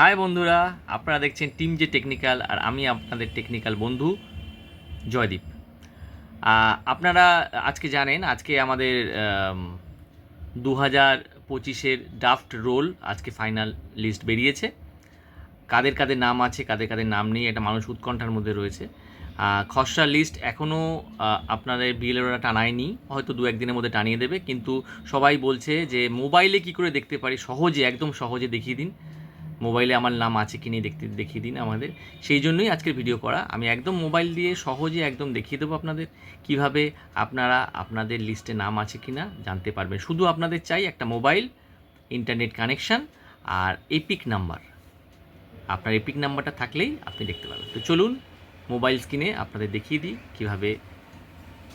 High বন্ধুরা, আপনারা দেখছেন টিম যে টেকনিক্যাল আর আমি আপনাদের টেকনিক্যাল বন্ধু জয়দীপ। আপনারা আজকে জানেন, আজকে আমাদের দু হাজার পঁচিশের ড্রাফট রোল আজকে ফাইনাল লিস্ট বেরিয়েছে। কাদের কাদের নাম আছে, কাদের কাদের নাম নেই, এটা মানুষ উৎকণ্ঠার মধ্যে রয়েছে। খসড়া লিস্ট এখনও আপনাদের বিএলওরা টানায়নি, হয়তো দু একদিনের মধ্যে টানিয়ে দেবে, কিন্তু সবাই বলছে যে মোবাইলে কি করে দেখতে পারি, সহজে, একদম সহজে দেখিয়ে দিন। মোবাইলে আমার নাম আছে কি নেই দেখতে দেখিয়ে দিন আমাদের। সেই জন্যই আজকের ভিডিও করা। আমি একদম মোবাইল দিয়ে সহজে একদম দেখিয়ে দেবো আপনাদের কীভাবে আপনারা আপনাদের লিস্টে নাম আছে কি না জানতে পারবেন। শুধু আপনাদের চাই একটা মোবাইল ইন্টারনেট কানেকশান আর এপিক নাম্বার আপনার এপিক নাম্বারটা থাকলেই আপনি দেখতে পাবেন। তো চলুন মোবাইল স্ক্রিনে আপনাদের দেখিয়ে দিই কীভাবে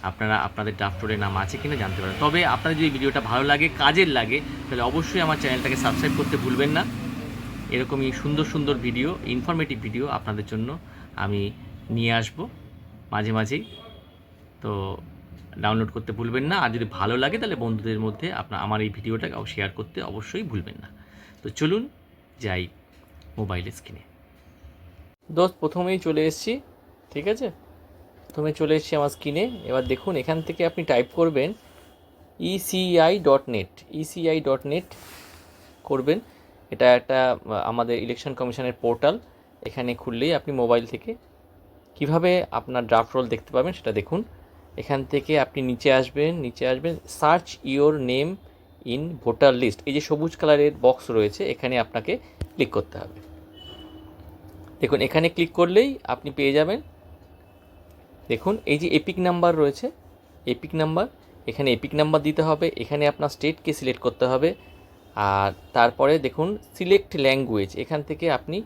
আপনারা আপনাদের ড্রাফটোরের নাম আছে কিনা জানতে পারেন তবে আপনাদের যদি ভিডিওটা ভালো লাগে, কাজের লাগে, তাহলে অবশ্যই আমার চ্যানেলটাকে সাবস্ক্রাইব করতে ভুলবেন না। এরকমই সুন্দর সুন্দর ভিডিও ইনফরমেটিভ ভিডিও আপনাদের জন্য আমি নিয়ে আসব মাঝে মাঝেই। তো ডাউনলোড করতে ভুলবেন না। আর যদি ভালো লাগে তাহলে বন্ধুদের মধ্যে আপনার, আমার এই ভিডিওটাকে শেয়ার করতে অবশ্যই ভুলবেন না। তো চলুন যাই মোবাইল স্ক্রিনে দোস্ত, প্রথমেই চলে এসেছি, ঠিক আছে? প্রথমে চলে এসেছি আমার স্ক্রিনে এবার দেখুন, এখান থেকে আপনি টাইপ করবেন ECI dot net ECI dot net করবেন। এটা একটা আমাদের ইলেকশন কমিশনের পোর্টাল এখানে খুললেই আপনি মোবাইল থেকে কীভাবে আপনার ড্রাফট রোল দেখতে পাবেন সেটা দেখুন। এখান থেকে আপনি নিচে আসবেন নিচে আসবেন search your name in voter list এই যে সবুজ কালারের বক্স রয়েছে, এখানে আপনাকে ক্লিক করতে হবে। দেখুন, এখানে ক্লিক করলেই আপনি পেয়ে যাবেন। দেখুন, এই যে এপিক নাম্বার রয়েছে এপিক নাম্বার এখানে এপিক নাম্বার দিতে হবে, এখানে আপনার স্টেটকে সিলেক্ট করতে হবে। আর তারপরে দেখুন সিলেক্ট ল্যাঙ্গুয়েজ এখান থেকে আপনি,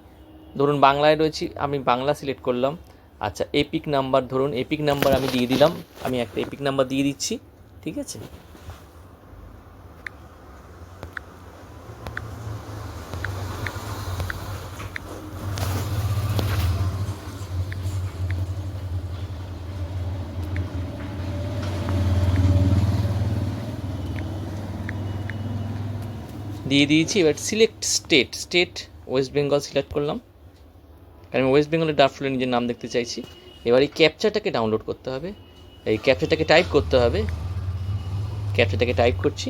ধরুন বাংলায় রয়েছি, আমি বাংলা সিলেক্ট করলাম। আচ্ছা এপিক নাম্বার ধরুন এপিক নাম্বার আমি দিয়ে দিলাম। আমি একটা এপিক নাম্বার দিয়ে দিচ্ছি, ঠিক আছে? দিয়ে দিয়েছি। এবার select state state West Bengal select করলাম। কারণ আমি ওয়েস্ট বেঙ্গলের ড্রাফট ফুলে নিজের নাম দেখতে চাইছি। এবার এই ক্যাপচাটাকে ডাউনলোড করতে হবে। এই ক্যাপচাটাকে টাইপ করতে হবে। ক্যাপচাটাকে টাইপ করছি।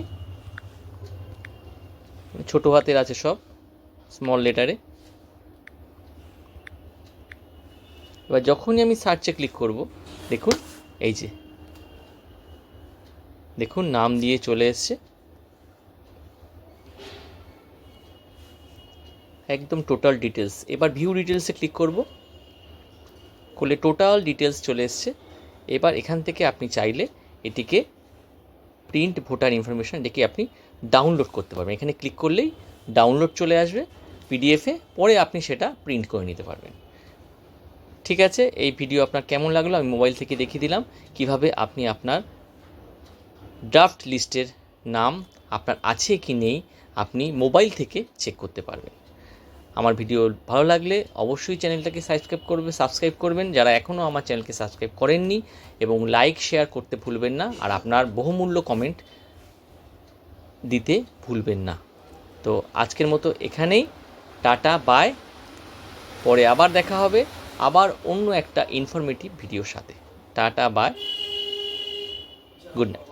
ছোটো হাতের আছে সব স্মল লেটারে এবার যখনই আমি সার্চে ক্লিক করব, দেখুন, এই যে। দেখুন, নাম দিয়ে চলে এসছে। একদম টোটাল ডিটেলস এবার ভিউ ডিটেলসে ক্লিক করব। করলে টোটাল ডিটেলস চলে এসছে। এবার এখান থেকে আপনি চাইলে এটিকে প্রিন্ট ভোটার ইনফরমেশন এটাকে আপনি ডাউনলোড করতে পারবেন। এখানে ক্লিক করলেই ডাউনলোড চলে আসবে পিডিএফে পরে আপনি সেটা প্রিন্ট করে নিতে পারবেন। ঠিক আছে, এই ভিডিও আপনার কেমন লাগল? আমি মোবাইল থেকে দেখিয়ে দিলাম। কীভাবে আপনি আপনার ড্রাফট লিস্টের নাম আপনার আছে কি নেই, আপনি মোবাইল থেকে চেক করতে পারবেন। আমার ভিডিও ভালো লাগলে অবশ্যই চ্যানেলটাকে সাবস্ক্রাইব করবে, সাবস্ক্রাইব করবেন। যারা এখনও আমার চ্যানেলকে সাবস্ক্রাইব করেননি এবং লাইক শেয়ার করতে ভুলবেন না আর আপনার বহুমূল্য কমেন্ট দিতে ভুলবেন না। তো আজকের মতো এখানেই, টাটা বাই পরে আবার দেখা হবে আবার অন্য একটা ইনফরমেটিভ ভিডিওর সাথে। Tata bye good night